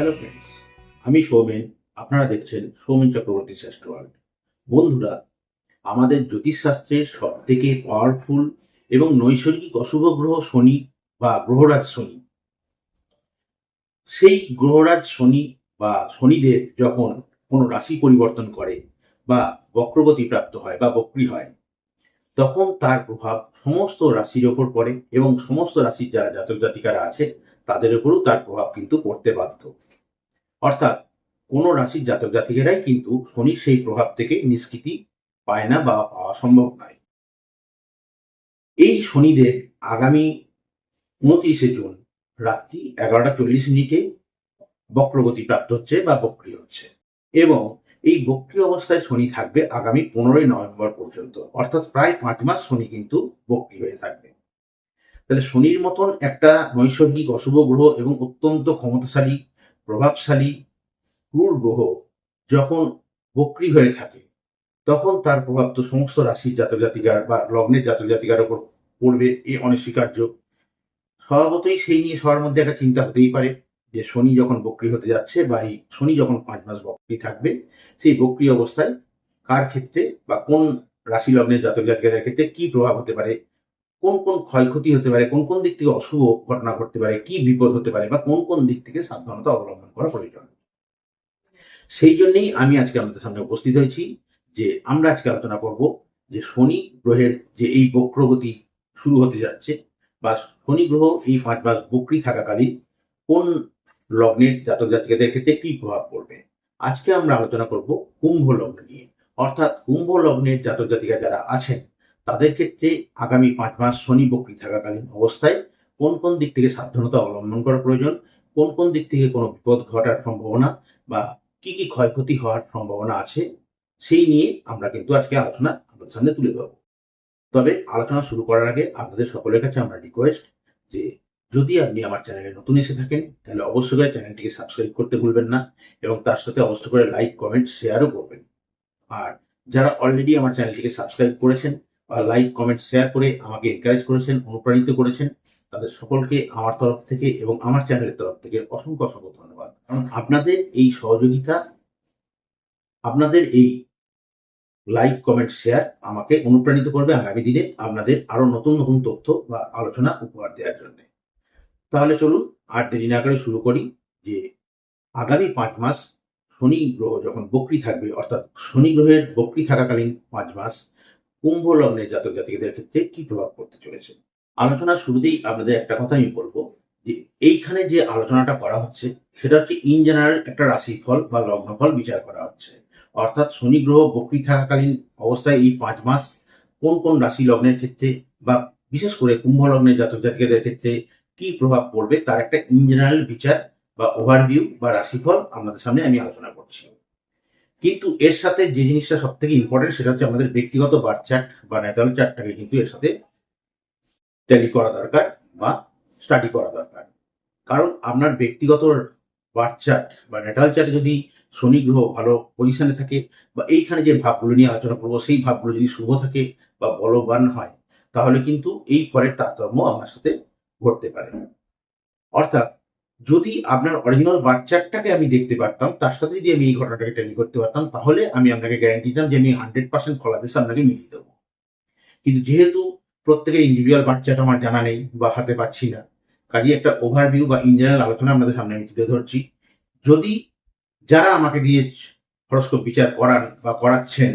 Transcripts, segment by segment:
Hello friends আমি সৌমেন, আপনারা দেখছেন সৌমেন চক্রবর্তী শ্রেষ্ঠ ওয়ার্ল্ড বন্ধুরা, আমাদের জ্যোতিষশাস্ত্রের সব থেকে পাওয়ারফুল এবং নৈসর্গিক অশুভ গ্রহ শনি বা গ্রহরাজ শনি। সেই গ্রহরাজ শনি বা শনিদেব যখন কোনো রাশি পরিবর্তন করে বা বক্রগতি প্রাপ্ত হয় বা বক্রি হয়, তখন তার প্রভাব সমস্ত রাশির ওপর পড়ে এবং সমস্ত রাশির যারা জাতক জাতিকারা আছে, তাদের উপরও তার প্রভাব কিন্তু পড়তে বাধ্য। অর্থাৎ কোনো রাশির জাতক জাতিকেরাই কিন্তু শনির সেই প্রভাব থেকে নিষ্কৃতি পায় না বা পাওয়া সম্ভব নয়। এই শনিদের আগামী উনত্রিশে জুন রাত্রি এগারোটা চল্লিশ মিনিটে বক্রগতি প্রাপ্ত হচ্ছে বা বক্রি হচ্ছে এবং এই বক্রি অবস্থায় শনি থাকবে আগামী পনেরোই নভেম্বর পর্যন্ত। অর্থাৎ প্রায় পাঁচ মাস শনি কিন্তু বক্রি হয়ে থাকবে। তাহলে শনির মতন একটা নৈসর্গিক অশুভ গ্রহ এবং অত্যন্ত ক্ষমতাশালী প্রভাবশালী ক্রূর গ্রহ যখন বক্রি হয়ে থাকে, তখন তার প্রভাব তো সমস্ত রাশির জাতক জাতিকার বা লগ্নের জাতক জাতিকার উপর পড়বে, এ অনস্বীকার্য। স্বভাবতই সেই নিয়ে সবার মধ্যে একটা চিন্তা হতেই পারে যে শনি যখন বক্রি হতে যাচ্ছে বা এই শনি যখন পাঁচ মাস বক্রি থাকবে, সেই বক্রি অবস্থায় কার ক্ষেত্রে বা কোন রাশি লগ্নের জাতক জাতিকাদের ক্ষেত্রে কি প্রভাব হতে পারে কোন কোন ক্ষয়ক্ষতি হতে পারে, কোন কোন দিক থেকে অশুভ ঘটনা ঘটতে পারে, কি বিপদ হতে পারে, বা কোন কোন দিক থেকে সাবধানতা অবলম্বন করা প্রয়োজন। সেই জন্যেই আমি আজকে আমাদের সামনে উপস্থিত হয়েছি যে আমরা আজকে আলোচনা করব যে শনি গ্রহের যে এই বক্রগতি শুরু হতে যাচ্ছে, বা শনি গ্রহ এই পাঁচ মাস বক্রি থাকাকালীন কোন লগ্নের জাতক জাতিকাদের ক্ষেত্রে কি প্রভাব পড়বে। আজকে আমরা আলোচনা করব কুম্ভ লগ্ন নিয়ে। অর্থাৎ কুম্ভ লগ্নের জাতক জাতিকা যারা আছেন তাদের ক্ষেত্রে আগামী পাঁচ মাস শনি বক্রি থাকাকালীন অবস্থায় কোন কোন দিক থেকে সাবধানতা অবলম্বন করা প্রয়োজন? কোন কোন দিক থেকে কোনো বিপদ ঘটার সম্ভাবনা বা কি কি ক্ষয়ক্ষতি হওয়ার সম্ভাবনা আছে? সেই নিয়ে আমরা কিন্তু আজকে আলোচনা আপনাদের সামনে তুলে ধরব। তবে আলোচনা শুরু করার আগে আপনাদের সকলের কাছে আমরা রিকোয়েস্ট যে যদি আপনি আমার চ্যানেলে নতুন এসে থাকেন, তাহলে অবশ্যই করে চ্যানেলটিকে সাবস্ক্রাইব করতে ভুলবেন না এবং তার সাথে অবশ্যই করে লাইক কমেন্ট শেয়ারও করবেন। আর যারা অলরেডি আমার চ্যানেলটিকে সাবস্ক্রাইব করেছেন লাইক কমেন্ট শেয়ার করে আমাকে এনকারেজ করেছেন, অনুপ্রাণিত করেছেন। তাদের সকলকে আমার তরফ থেকে এবং আমার চ্যানেলের তরফ থেকে অসংখ্য অসংখ্য ধন্যবাদ। কারণ আপনাদের এই সহযোগিতা, আপনাদের এই লাইক কমেন্ট শেয়ার আমাকে অনুপ্রাণিত করবে আগামী দিনে আপনাদের আরও নতুন নতুন তথ্য বা আলোচনা উপহার দেওয়ার জন্য। তাহলে চলুন, আর দেরি না করে শুরু করি যে আগামী পাঁচ মাস শনি গ্রহ যখন বক্রি থাকবে, অর্থাৎ শনি গ্রহের বক্রি থাকাকালীন পাঁচ মাস কুম্ভ লগ্নের জাতক জাতিকাদের ক্ষেত্রে কি প্রভাব পড়তে চলেছে? আলোচনার শুরুতেই আপনাদের একটা কথা আমি বলব যে, এইখানে যে আলোচনাটা করা হচ্ছে, সেটা হচ্ছে ইন জেনারেল একটা রাশিফল বা লগ্নফল বিচার করা হচ্ছে। অর্থাৎ শনি গ্রহ বক্রি থাকাকালীন অবস্থায় এই পাঁচ মাস কোন কোন রাশি লগ্নের ক্ষেত্রে বা বিশেষ করে কুম্ভ লগ্নের জাতক জাতিকাদের ক্ষেত্রে কি প্রভাব পড়বে, তার একটা ইন জেনারেল বিচার বা ওভারভিউ বা রাশিফল আপনাদের সামনে আমি আলোচনা করছি। কিন্তু এর সাথে যে জিনিসটা সব থেকে ইম্পর্টেন্ট সেটা হচ্ছে আমাদের ব্যক্তিগত বার্থ চার্ট বা ন্যাচারাল চার্টটাকে কিন্তু এর সাথে ট্যালি করা দরকার বা স্টাডি করা দরকার। কারণ আপনার ব্যক্তিগত বার্থ চার্ট বা ন্যাটাল চার্টে যদি শনি গ্রহ ভালো পজিশনে থাকে বা এইখানে যে ভাবগুলো নিয়ে আলোচনা করব, সেই ভাবগুলো যদি শুভ থাকে বা বলবান হয়, তাহলে কিন্তু এই ফলের তারতম্য আপনার সাথে ঘটতে পারে। অর্থাৎ যদি আপনার অরিজিনাল বার্থ চার্টটাকে আমি দেখতে পারতাম, তার সাথে যদি আমি এই ঘটনাটাকে ট্যালি করতে পারতাম, তাহলে আমি আপনাকে গ্যারান্টি দিতাম যে আমি হান্ড্রেড পার্সেন্ট ফলাদেশ আপনাকে মিলিয়ে দেবো। কিন্তু যেহেতু প্রত্যেকের ইন্ডিভিজুয়াল বার্থ চার্ট আমার জানা নেই বা হাতে পাচ্ছি না কাজে একটা ওভারভিউ বা ইন জেনারেল আলোচনা আপনাদের সামনে আমি তুলে ধরছি। যদি যারা আমাকে দিয়ে হরস্কোপ বিচার করান বা করাচ্ছেন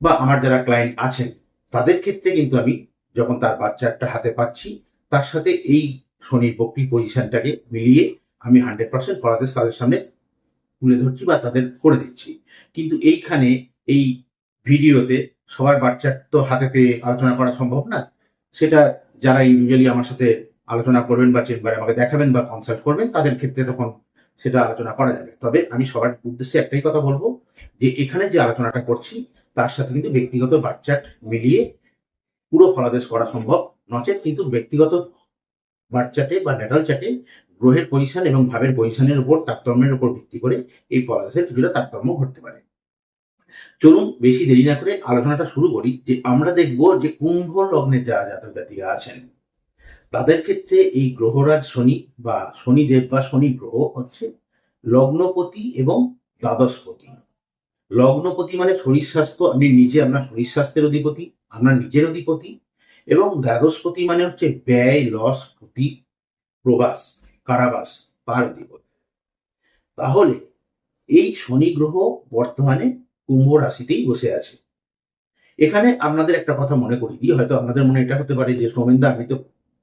বা আমার যারা ক্লায়েন্ট আছেন, তাদের ক্ষেত্রে কিন্তু আমি যখন তার বাচ্চাটা হাতে পাচ্ছি, তার সাথে এই শনির বক্রি পজিশনটাকে মিলিয়ে আমি হান্ড্রেড পার্সেন্ট ফলাদেশ তাদের সামনে তুলে ধরছি বা তাদের করে দিচ্ছি। কিন্তু এইখানে এই ভিডিওতে সবার বাচ্চার তো হাতে পেয়ে আলোচনা করা সম্ভব না। সেটা যারা ইন্ডিভিজুয়ালি আমার সাথে আলোচনা করবেন বা চেম্বারে আমাকে দেখাবেন বা কনসাল্ট করবেন, তাদের ক্ষেত্রে তখন সেটা আলোচনা করা যাবে। তবে আমি সবার উদ্দেশ্যে একটাই কথা বলব যে এখানে যে আলোচনাটা করছি, তার সাথে কিন্তু ব্যক্তিগত বাচ্চার মিলিয়ে পুরো ফলাদেশ করা সম্ভব নচেত কিন্তু ব্যক্তিগত বাচ্চাটে বা নেটাল চাটে গ্রহের পজিশন এবং ভাবের পজিশনের উপর তারতম্যের উপর ভিত্তি করে এই ফলাদেশের কিছুটা তারতম্য ঘটতে পারে। চলুন বেশি দেরি না করে আলোচনাটা শুরু করি যে আমরা দেখব যে কুম্ভ লগ্নে যারা জাতক জাতিকা আছেন, তাদের ক্ষেত্রে এই গ্রহরাজ শনি বা শনিদেব বা শনি গ্রহ হচ্ছে লগ্নপতি এবং দ্বাদশপতি। লগ্নপতি মানে শরীর স্বাস্থ্য আপনি নিজে আপনার শরীর স্বাস্থ্যের অধিপতি আপনার নিজের অধিপতি এবং দ্বাদশপতি মানে হচ্ছে ব্যয়, লস, ক্ষতি, প্রবাস, কারাবাস, পার অধিপতি তাহলে এই শনি গ্রহ বর্তমানে কুম্ভ রাশিতেই বসে আছে। এখানে আপনাদের একটা কথা মনে করি দিই, হয়তো আপনাদের মনে এটা হতে পারে যে সোমেনদা, আপনি তো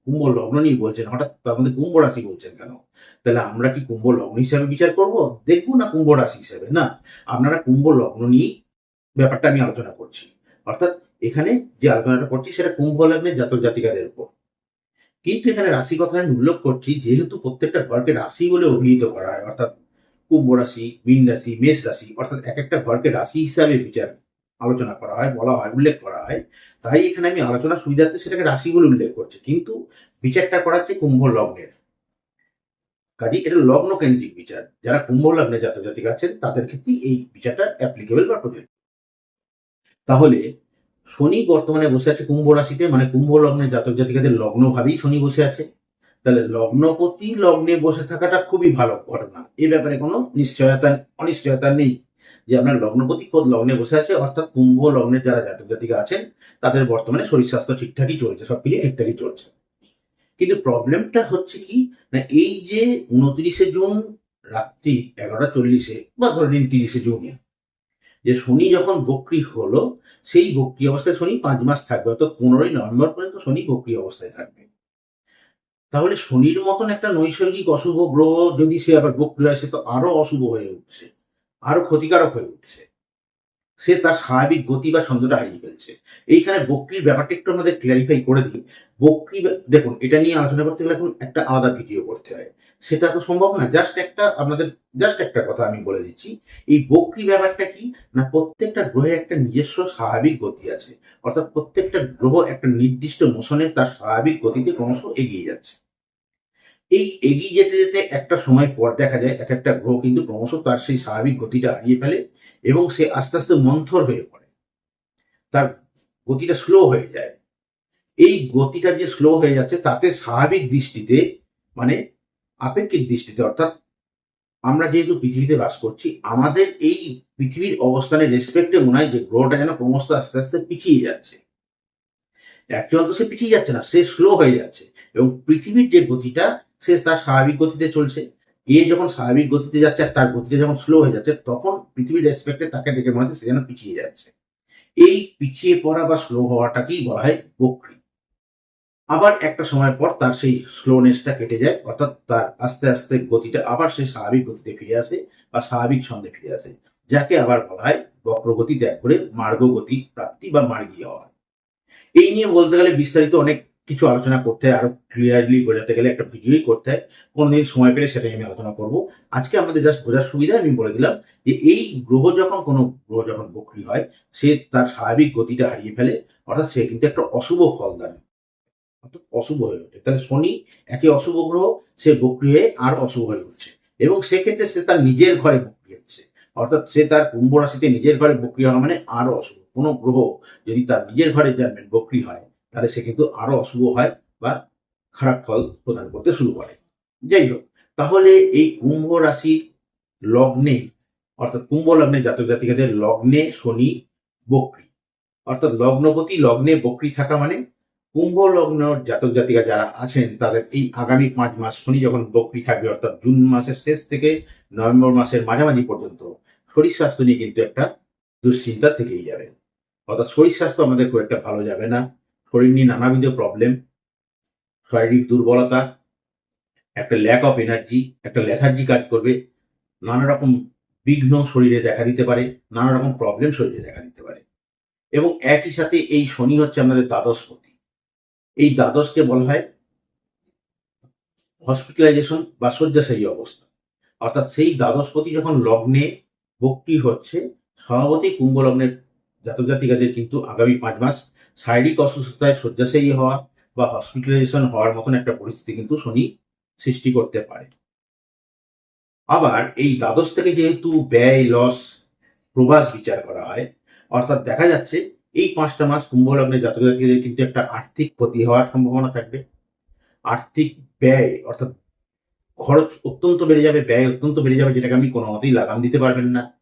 কুম্ভ লগ্ন নিয়ে বলছেন, হঠাৎ মধ্যে কুম্ভ রাশি বলছেন কেন? তাহলে আমরা কি কুম্ভ লগ্ন হিসাবে বিচার করব? দেখব না কুম্ভ রাশি হিসাবে, না? আপনারা কুম্ভ লগ্ন নিয়ে ব্যাপারটা আমি আলোচনা করছি। অর্থাৎ এখানে যে আলোচনাটা করছি সেটা কুম্ভ লগ্নের জাতক জাতিকাদের উপর। কিন্তু এখানে রাশি কথা আমি উল্লেখ করছি, যেহেতু প্রত্যেকটা ঘরকে রাশি বলে অভিহিত করা হয়, অর্থাৎ কুম্ভ রাশি, মীন রাশি, মেষ রাশি, অর্থাৎ এক একটা ঘরকে রাশি হিসাবে বিচার আলোচনা করা হয়, বলা হয়, উল্লেখ করা হয়। তাই এখানে আমি আলোচনা সুবিধার্থে সেটাকে রাশি বলে উল্লেখ করছি। কিন্তু বিচারটা করা হচ্ছে কুম্ভ লগ্নের। কাজে এটা লগ্ন কেন্দ্রিক বিচার। যারা কুম্ভ লগ্নে জাতক জাতিক আছেন, তাদের ক্ষেত্রে এই বিচারটা অ্যাপ্লিকেবল বা প্রযোজ্য। তাহলে শনি বর্তমানে বসে আছে কুম্ভ রাশিতে মানে কুম্ভ লগ্নে জাতক জাতিকাদের লগ্ন ভাবেই শনি বসে আছে। তাহলে লগ্নপতি লগ্নে বসে থাকাটা খুবই ভালো ঘটনা। এ ব্যাপারে কোনো নিশ্চয়তা, অনিশ্চয়তা নেই যে আপনার লগ্নপতি খোদ লগ্নে বসে আছে, অর্থাৎ কুম্ভ লগ্নের যারা জাতক জাতিকা আছেন, তাদের বর্তমানে শরীর স্বাস্থ্য ঠিকঠাকই চলছে, সব কিছু ঠিকঠাকই চলছে। কিন্তু প্রবলেমটা হচ্ছে কি, না এই যে উনত্রিশে জুন, রাত্রি এগারোটা চল্লিশে, বা ধরে নিন তিরিশে জুনে যে শনি যখন বক্রি হলো, সেই বক্রি অবস্থায় শনি পাঁচ মাস থাকবে, অর্থাৎ পনেরোই নভেম্বর পর্যন্ত শনি বক্রি অবস্থায় থাকবে। তাহলে শনির মতন একটা নৈসর্গিক অশুভ গ্রহ যদি সে আবার বক্রি হয়, সে তো আরও অশুভ হয়ে উঠছে, আরও ক্ষতিকারক হয়ে উঠছে। সে তার স্বাভাবিক গতি বা ছন্দটা হারিয়ে ফেলছে। এইখানে বক্রির ব্যাপারটা একটু আমাদের ক্লিয়ারিফাই করে দিই। বক্রি, দেখুন, এটা নিয়ে আলোচনা করতে গেলে এখন একটা আলাদা ভিডিও করতে হয়। সেটা তো সম্ভব না। জাস্ট একটা, আপনাদের জাস্ট একটা কথা আমি বলে দিচ্ছি। এই বক্রি ব্যাপারটা কি? না, প্রত্যেকটা গ্রহের একটা নিজস্ব স্বাভাবিক গতি আছে। অর্থাৎ প্রত্যেকটা গ্রহ একটা নির্দিষ্ট মোশনে তার স্বাভাবিক গতিতে ক্রমশ এগিয়ে যাচ্ছে। এই এগিয়ে যেতে যেতে একটা সময় পর দেখা যায় এক একটা গ্রহ কিন্তু ক্রমশ তার সেই স্বাভাবিক গতিটা হারিয়ে ফেলে এবং সে আস্তে আস্তে মন্থর হয়ে পড়ে। তার গতিটা স্লো হয়ে যায়। এই গতিটা যে স্লো হয়ে যাচ্ছে, তাতে স্বাভাবিক দৃষ্টিতে মানে আপেক্ষিক দৃষ্টিতে, অর্থাৎ আমরা যেহেতু পৃথিবীতে বাস করছি, আমাদের এই পৃথিবীর অবস্থানের রেসপেক্টে মনে হয় যে গ্রহটা যেন ক্রমশ আস্তে আস্তে পিছিয়ে যাচ্ছে। অ্যাকচুয়াল তো সে পিছিয়ে যাচ্ছে না, সে স্লো হয়ে যাচ্ছে এবং পৃথিবীর যে গতিটা, সে তার স্বাভাবিক গতিতে চলছে। এ যখন স্বাভাবিক গতিতে যাচ্ছে আর তার গতিটা যখন স্লো হয়ে যাচ্ছে, তখন পৃথিবীর রেসপেক্টে তাকে দেখে মনে হচ্ছে সে যেন পিছিয়ে যাচ্ছে। এই পিছিয়ে পড়া বা স্লো হওয়াটাকেই বলা হয় বক্রি। আবার একটা সময় পর তার সেই স্লোনেসটা কেটে যায়, অর্থাৎ তার আস্তে আস্তে গতিটা আবার সেই স্বাভাবিক গতিতে ফিরে আসে বা স্বাভাবিক ছন্দে ফিরে আসে, যাকে আবার বলা হয় বক্রগতি ত্যাগ করে মার্গগতি প্রাপ্তি বা মার্গীয় হওয়া। এই নিয়ে বলতে গেলে বিস্তারিত অনেক কিছু আলোচনা করতে হয়, আরও ক্লিয়ারলি বোঝাতে গেলে একটা ভিডিওই করতে হয়, কোনোদিন সময় পেলে সেটাই আমি আলোচনা করব। আজকে আমাদের জাস্ট বোঝার সুবিধা আমি বলে দিলাম যে এই গ্রহ যখন, কোনো গ্রহ যখন বক্রি হয়, সে তার স্বাভাবিক গতিটা হারিয়ে ফেলে, অর্থাৎ সে কিন্তু একটা অশুভ ফল অর্থাৎ অশুভ হয়ে ওঠে। তাহলে শনি একে অশুভ গ্রহ, সে বক্রি হয়ে আর অশুভ হয়ে উঠছে। এবং সেক্ষেত্রে সে তার নিজের ঘরে বক্রি হচ্ছে। অর্থাৎ সে তার কুম্ভ রাশিতে নিজের ঘরে বক্রি হওয়া মানে আরও অশুভ। কোনো গ্রহ যদি তার নিজের ঘরে জানবেন বক্রি হয়, তাহলে সে কিন্তু আরও অশুভ হয় বা খারাপ ফল প্রদান করতে শুরু করে। যাই হোক, তাহলে এই কুম্ভ রাশির লগ্নে, অর্থাৎ কুম্ভ লগ্নে জাতক জাতিকাদের লগ্নে শনি বক্রি। অর্থাৎ লগ্নপতি লগ্নে বক্রি থাকা মানে কুম্ভ লগ্ন জাতক জাতিকা যারা আছেন, তাদের এই আগামী পাঁচ মাস শনি যখন বক্রি থাকবে, অর্থাৎ জুন মাসের শেষ থেকে নভেম্বর মাসের মাঝামাঝি পর্যন্ত, শরীর স্বাস্থ্য নিয়ে কিন্তু একটা দুশ্চিন্তা থেকেই যাবে। অর্থাৎ শরীর স্বাস্থ্য আমাদের খুব একটা ভালো যাবে না। শরীর নিয়ে নানাবিধ প্রবলেম শারীরিক দুর্বলতা, একটা ল্যাক অফ এনার্জি একটা লেথার্জি কাজ করবে। নানা রকম বিঘ্ন শরীরে দেখা দিতে পারে, নানা রকম প্রবলেম শরীরে দেখা দিতে পারে। এবং একই সাথে এই শনি হচ্ছে আমাদের দ্বাদশপতি এই দ্বাদশকে বলা হয় হসপিটালাইজেশন বা শয্যাশায়ী অবস্থা। অর্থাৎ সেই দ্বাদশপতি যখন লগ্নে বক্রি হচ্ছে, স্বভাবতই কুম্ভ লগ্নের জাতক জাতিকাদের কিন্তু আগামী পাঁচ মাস শারীরিক অসুস্থতায় শয্যাশায়ী হওয়া বা হসপিটালাইজেশন হওয়ার মতন একটা পরিস্থিতি কিন্তু শনি সৃষ্টি করতে পারে। আবার এই দ্বাদশ থেকে যেহেতু ব্যয়, লস, প্রবাস বিচার করা হয়, অর্থাৎ দেখা যাচ্ছে এই পাঁচটা মাস কুম্ভ লগ্নের জাতক জাতিকাদের কিন্তু একটা আর্থিক ক্ষতি হওয়ার সম্ভাবনা থাকবে। আর্থিক ব্যয় অর্থাৎ খরচ অত্যন্ত বেড়ে যাবে, ব্যয় অত্যন্ত বেড়ে যাবে, যেটাকে আপনি কোনো মতেই লাগাম দিতে পারবেন না।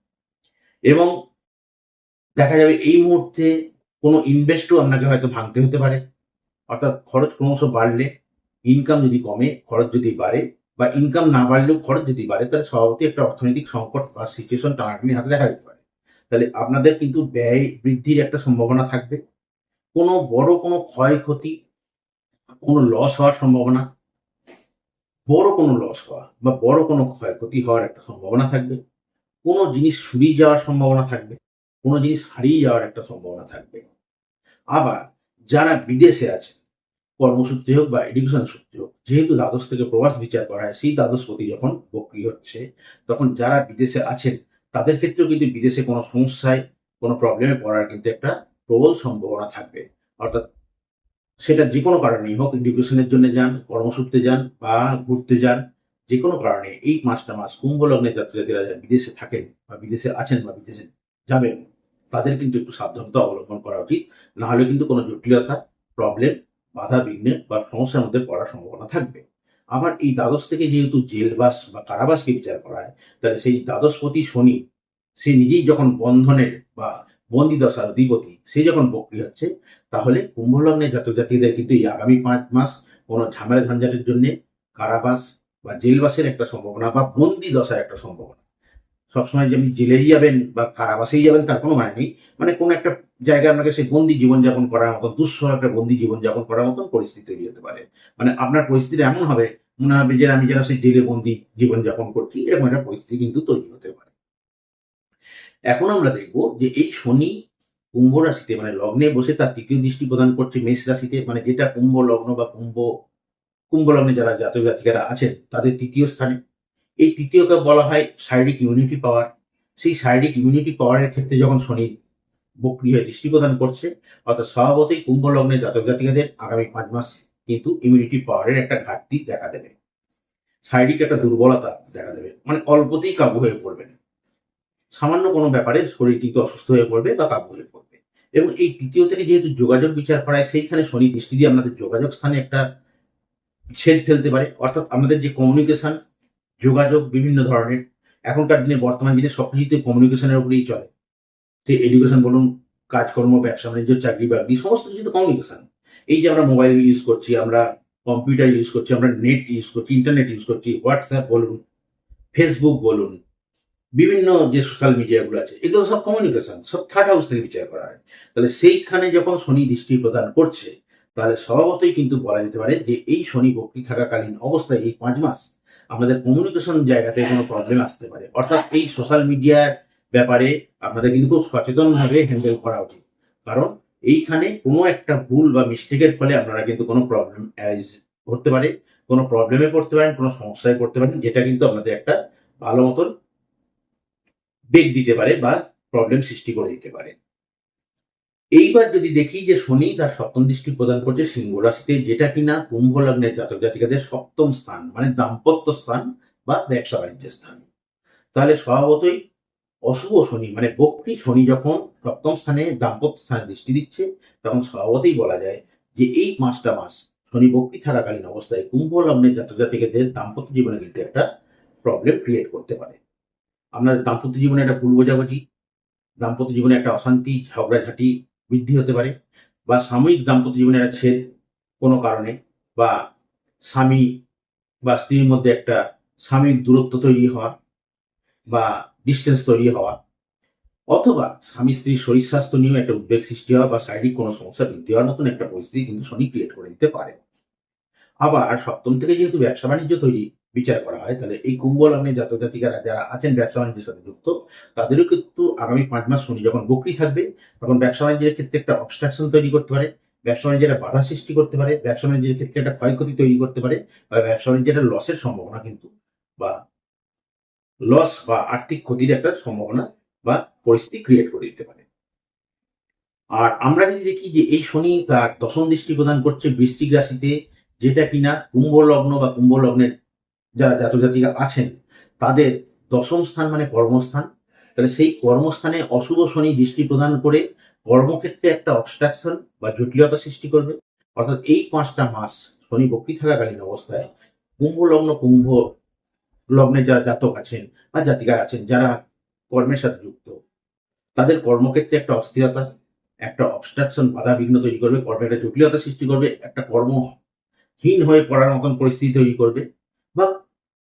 এবং দেখা যাবে এই মুহূর্তে কোনো ইনভেস্টও আপনাকে হয়তো ভাঙতে হতে পারে। অর্থাৎ খরচ ক্রমশ বাড়লে, ইনকাম যদি কমে, খরচ যদি বাড়ে বা ইনকাম না বাড়লেও খরচ যদি বাড়ে, তাহলে স্বভাবতই একটা অর্থনৈতিক সংকট বা সিচুয়েশন টানাটানি হাতে দেখা যেতে পারে। তাহলে আপনাদের কিন্তু ব্যয় বৃদ্ধির একটা সম্ভাবনা থাকবে। কোনো বড় কোনো ক্ষয়ক্ষতি, কোনো লস হওয়ার সম্ভাবনা, বড় কোনো লস হওয়া বা বড় কোনো ক্ষয়ক্ষতি হওয়ার একটা সম্ভাবনা থাকবে। কোনো জিনিস ফুরিয়ে যাওয়ার সম্ভাবনা থাকবে, কোনো জিনিস হারিয়ে যাওয়ার একটা সম্ভাবনা থাকবে। আবার যারা বিদেশে আছে কর্মসূত্রে হোক বা এডুকেশন সূত্রে হোক, যেহেতু দ্বাদশ থেকে প্রবাস বিচার করা হয়, সেই দ্বাদশপতি যখন বক্রি হচ্ছে, তখন যারা বিদেশে আছেন তাদের ক্ষেত্রেও কিন্তু বিদেশে কোনো সমস্যায়, কোনো প্রবলেমে পড়ার কিন্তু একটা প্রবল সম্ভাবনা থাকবে। অর্থাৎ সেটা যে কোনো কারণেই হোক এডুকেশনের জন্য যান, কর্মসূত্রে যান বা ঘুরতে যান, যে কোনো কারণে এই পাঁচটা মাস কুম্ভ লগ্নের ছাত্রছাত্রীরা যারা বিদেশে থাকেন বা বিদেশে আছেন বা বিদেশে যাবেন, তাদের কিন্তু একটু সাবধানতা অবলম্বন করা উচিত। না হলে কিন্তু কোনো জটিলতা প্রবলেম বাধা বিঘ্নের বা সমস্যার মধ্যে পড়ার সম্ভাবনা থাকবে। আবার এই দ্বাদশ থেকে যেহেতু জেলবাস বা কারাবাসকে বিচার করা হয়, তাহলে সেই দ্বাদশপতি শনি, সে নিজেই যখন বন্ধনের বা বন্দি দশার অধিপতি, সে যখন বক্রি হচ্ছে, তাহলে কুম্ভ লগ্নের জাতক জাতিদের কিন্তু এই আগামী পাঁচ মাস কোনো ঝামেলা ঝঞ্ঝাটের জন্য কারাবাস বা জেলবাসের একটা সম্ভাবনা বা বন্দি দশার একটা সম্ভাবনা। সবসময় যে আপনি জেলেই যাবেন বা কারাবাসেই যাবেন, তার কোনো মানে নেই। মানে কোনো একটা জায়গায় আপনাকে সেই বন্দি জীবনযাপন করার মতন, দুঃসহ একটা বন্দি জীবনযাপন করার মতন পরিস্থিতি তৈরি হতে পারে। মানে আপনার পরিস্থিতি এমন হবে মনে হবে যে আমি যেন সেই জেলে বন্দি জীবনযাপন করছি। এরকম একটা পরিস্থিতি কিন্তু তৈরি হতে পারে। এখন আমরা দেখব যে এই শনি কুম্ভ রাশিতে মানে লগ্নে বসে তার তৃতীয় দৃষ্টি প্রদান করছে মেষ রাশিতে। মানে যেটা কুম্ভ লগ্ন বা কুম্ভ কুম্ভ লগ্নে যারা জাতক জাতিকারা আছেন, তাদের তৃতীয় স্থানে। এই তৃতীয়কে বলা হয় শারীরিক ইউনিটি পাওয়ার সেই শারীরিক ইউনিটি পাওয়ারের ক্ষেত্রে যখন শনি বক্রি হয়ে দৃষ্টি প্রদান করছে, অর্থাৎ স্বভাবতই কুম্ভ লগ্নের জাতক জাতিকাদের আগামী পাঁচ মাস কিন্তু ইমিউনিটি পাওয়ারের একটা ঘাটতি দেখা দেবে। শারীরিক একটা দুর্বলতা দেখা দেবে। মানে অল্পতেই কাবু হয়ে পড়বেন সামান্য কোনো ব্যাপারে শরীর কিন্তু অসুস্থ হয়ে পড়বে বা কাবু হয়ে পড়বে। এবং এই তৃতীয় থেকে যেহেতু যোগাযোগ বিচার করায়, সেইখানে শনি দৃষ্টি দিয়ে আপনাদের যোগাযোগ স্থানে একটা ছেদ ফেলতে পারে। অর্থাৎ আমাদের যে কমিউনিকেশন যোগাযোগ বিভিন্ন ধরনের, এখনকার দিনে, বর্তমান দিনে সব কিছুতে কমিউনিকেশনের উপরেই চলে। সে এডুকেশন বলুন, কাজকর্ম, ব্যবসা, বাণিজ্য, চাকরি, বাকরি, সমস্ত কিছু তো কমিউনিকেশন এই যে আমরা মোবাইল ইউজ করছি, আমরা কম্পিউটার ইউজ করছি, আমরা নেট ইউজ করছি ইন্টারনেট ইউজ করছি হোয়াটসঅ্যাপ বলুন ফেসবুক বলুন, বিভিন্ন যে সোশ্যাল মিডিয়াগুলো আছে, এগুলো সব কমিউনিকেশন সব থার্ড হাউস থেকে বিচার করা হয়। তাহলে সেইখানে যখন শনি দৃষ্টি প্রদান করছে, তাহলে স্বভাবতই কিন্তু বলা যেতে পারে যে এই শনি বক্রি থাকাকালীন অবস্থায় এই পাঁচ মাস আমাদের কমিউনিকেশন জায়গাতে কোনো প্রবলেম আসতে পারে। অর্থাৎ এই সোশ্যাল মিডিয়ার ব্যাপারে আপনাদের কিন্তু খুব সচেতনভাবে হ্যান্ডেল করা উচিত। কারণ এইখানে কোনো একটা ভুল বা মিস্টেকের ফলে আপনারা কিন্তু কোনো প্রবলেম করতে পারে কোনো প্রবলেমে পড়তে পারেন, কোনো সমস্যায় পড়তে পারেন, যেটা কিন্তু আপনাদের একটা ভালো মতন বেগ দিতে পারে বা প্রবলেম সৃষ্টি করে দিতে পারে। এইবার যদি দেখি যে শনি তার সপ্তম দৃষ্টি প্রদান করছে সিংহ রাশিতে, যেটা কিনা কুম্ভ লগ্নের জাতক জাতিকাদের সপ্তম স্থান মানে দাম্পত্য স্থান বা ব্যবসা বাণিজ্যের স্থান। তাহলে স্বভাবতই অশুভ শনি মানে বক্রি শনি যখন সপ্তম স্থানে দাম্পত্য স্থানে দৃষ্টি দিচ্ছে, তখন স্বভাবতই বলা যায় যে এই পাঁচটা মাস শনি বক্রি থাকাকালীন অবস্থায় কুম্ভ লগ্নের জাতক জাতিকাদের দাম্পত্য জীবনে কিন্তু একটা প্রবলেম ক্রিয়েট করতে পারে। আপনাদের দাম্পত্য জীবনে একটা ভুল বোঝাবুঝি, দাম্পত্য জীবনে একটা অশান্তি, ঝগড়াঝাটি বৃদ্ধি হতে পারে, বা সাময়িক দাম্পত্য জীবনে একটা ছেদ কোনো কারণে, বা স্বামী বা স্ত্রীর মধ্যে একটা সাময়িক দূরত্ব তৈরি হওয়া, বা ডিস্টেন্স তৈরি হওয়া। অথবা স্বামী স্ত্রীর শরীর স্বাস্থ্য নিয়েও একটা উদ্বেগ সৃষ্টি হওয়া বা শারীরিক কোনো সমস্যা বৃদ্ধি হওয়ার মতন একটা পরিস্থিতি কিন্তু শনি ক্রিয়েট করে দিতে পারে। আবার সপ্তম থেকে যেহেতু ব্যবসা বাণিজ্য তৈরি বিচার করা হয়, তাহলে এই কুম্ভ লগ্নে জাতক জাতিকারা যারা আছেন ব্যবসা বাণিজ্যের সাথে যুক্ত, তাদেরও কিন্তু আগামী পাঁচ মাস শনি যখন বকরি থাকবে, তখন ব্যবসা বাণিজ্যের ক্ষেত্রে একটা অবস্ট্রাকশন তৈরি করতে পারে, ব্যবসা বাণিজ্যের বাধা সৃষ্টি করতে পারে, ব্যবসা বাণিজ্যের ক্ষেত্রে একটা ক্ষয়ক্ষতি তৈরি করতে পারে, বা ব্যবসা বাণিজ্যের লসের সম্ভাবনা কিন্তু বা লস বা আর্থিক ক্ষতির একটা সম্ভাবনা বা পরিস্থিতি ক্রিয়েট করে দিতে পারে। আর আমরা যদি দেখি যে এই শনি তার দশম দৃষ্টি প্রদান করছে বৃশ্চিক রাশিতে, যেটা কিনা কুম্ভ লগ্ন বা কুম্ভ লগ্নের যারা জাতিকা আছেন, তাদের দশম স্থান মানে কর্মস্থান। তাহলে সেই কর্মস্থানে অশুভ শনি দৃষ্টি প্রদান করে কর্মক্ষেত্রে একটা অবস্ট্রাকশন বা জটিলতা সৃষ্টি করবে। অর্থাৎ এই পাঁচটা মাস শনি বক্রি থাকাকালীন অবস্থায় কুম্ভ লগ্ন, কুম্ভ লগ্নে যারা জাতক আছেন বা জাতিকা আছেন, যারা কর্মের সাথে যুক্ত, তাদের কর্মক্ষেত্রে একটা অস্থিরতা, একটা অবস্ট্রাকশন বাধা বিঘ্ন তৈরি করবে কর্মে একটা জটিলতা সৃষ্টি করবে, একটা কর্মহীন হয়ে পড়ার মতন পরিস্থিতি তৈরি করবে বা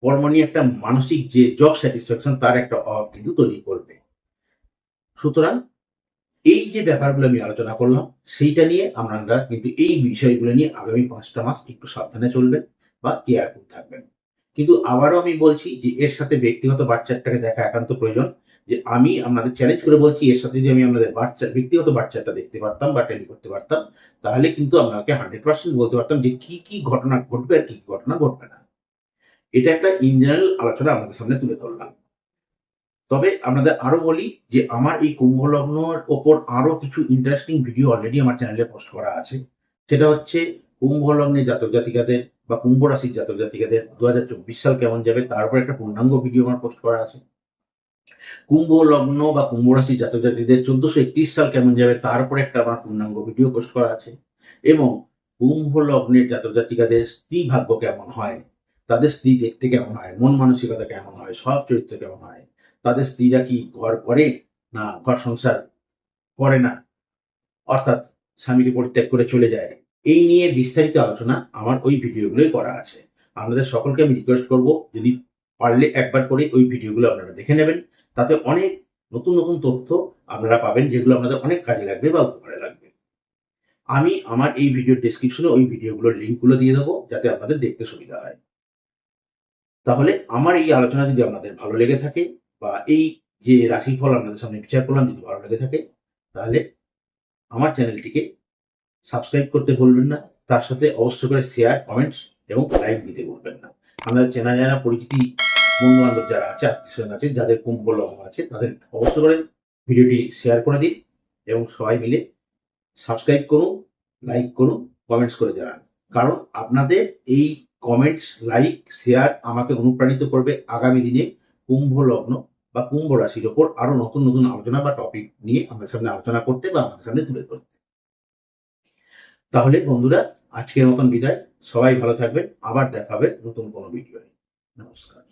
কর্ম নিয়ে একটা মানসিক যে জব স্যাটিসফ্যাকশন তার একটা অভাব কিন্তু তৈরি করবে। সুতরাং এই যে ব্যাপারগুলো আমি আলোচনা করলাম, সেইটা নিয়ে আপনারা কিন্তু এই বিষয়গুলো নিয়ে আগামী পাঁচটা মাস একটু সাবধানে চলবেন বা কেয়ারফুল থাকবেন। কিন্তু আবারও আমি বলছি যে এর সাথে ব্যক্তিগত বাচ্চাটাকে দেখা একান্ত প্রয়োজন, যে আমি আপনাদের চ্যালেঞ্জ করে বলছি, এর সাথে যদি আমি আপনাদের বাচ্চা, ব্যক্তিগত বাচ্চাটা দেখতে পারতাম বা টেলি করতে পারতাম, তাহলে কিন্তু আপনাকে হান্ড্রেড পার্সেন্ট বলতে পারতাম যে কি কি ঘটনা ঘটবে আর কি ঘটনা ঘটবে না। এটা একটা ইন জেনারেল আলোচনা আপনাদের সামনে তুলে ধরলাম। তবে আপনাদের আরও বলি যে আমার এই কুম্ভ লগ্নের ওপর আরও কিছু ইন্টারেস্টিং ভিডিও অলরেডি আমার চ্যানেলে পোস্ট করা আছে। সেটা হচ্ছে কুম্ভ লগ্নে জাতক জাতিকাদের বা কুম্ভ রাশির জাতক জাতিকাদের দু হাজার চব্বিশ সাল কেমন যাবে তারপর একটা পূর্ণাঙ্গ ভিডিও আমার পোস্ট করা আছে। কুম্ভ, লগ্ন বা কুম্ভ রাশির জাতক জাতিদের চোদ্দশো একত্রিশ সাল কেমন যাবে তারপরে একটা আমার পূর্ণাঙ্গ ভিডিও পোস্ট করা আছে। এবং কুম্ভ, লগ্নের জাতক জাতিকাদের স্ত্রী ভাগ্য কেমন হয়, তাদের স্ত্রী দেখতে কেমন হয়, মন মানসিকতা কেমন হয়, সব চরিত্র কেমন হয়, তাদের স্ত্রীরা কি ঘর করে না ঘর সংসার করে না, অর্থাৎ স্বামীকে পরিত্যাগ করে চলে যায় এই নিয়ে বিস্তারিত আলোচনা আমার ওই ভিডিওগুলোই করা আছে। আপনাদের সকলকে আমি রিকোয়েস্ট করব, যদি পারলে একবার করে ওই ভিডিওগুলো আপনারা দেখে নেবেন। তাতে অনেক নতুন নতুন তথ্য আপনারা পাবেন, যেগুলো আপনাদের অনেক কাজে লাগবে বা উপকারে লাগবে। আমি আমার এই ভিডিওর ডেসক্রিপশনে ওই ভিডিওগুলোর লিঙ্কগুলো দিয়ে দেবো, যাতে আপনাদের দেখতে সুবিধা হয়। তাহলে আমার এই আলোচনা যদি আপনাদের ভালো লেগে থাকে, বা এই যে রাশিফল আপনাদের সামনে বিচার করলাম, যদি ভালো লেগে থাকে, তাহলে আমার চ্যানেলটিকে সাবস্ক্রাইব করতে ভুলবেন না, তার সাথে অবশ্য করে শেয়ার কমেন্টস এবং লাইক দিতে ভুলবেন না। আমাদের চেনা জানা পরিচিতি বন্ধু বান্ধব যারা আছে, আত্মীয় আছে, যাদের কুম্ভ লগ্ন আছে, তাদের অবশ্য করে ভিডিওটি শেয়ার করে দিন এবং সবাই মিলে সাবস্ক্রাইব করুন লাইক করুন কমেন্টস করে জানান। কারণ আপনাদের এই কমেন্টস লাইক শেয়ার আমাকে অনুপ্রাণিত করবে আগামী দিনে কুম্ভ লগ্ন বা কুম্ভ রাশির ওপর আরও নতুন নতুন আলোচনা বা টপিক নিয়ে আমাদের সামনে আলোচনা করতে বা আমাদের সামনে তুলে ধরতে। তাহলে বন্ধুরা আজকের মতন বিদায়। সবাই ভালো থাকবেন। আবার দেখাবে নতুন কোনো ভিডিও নমস্কার।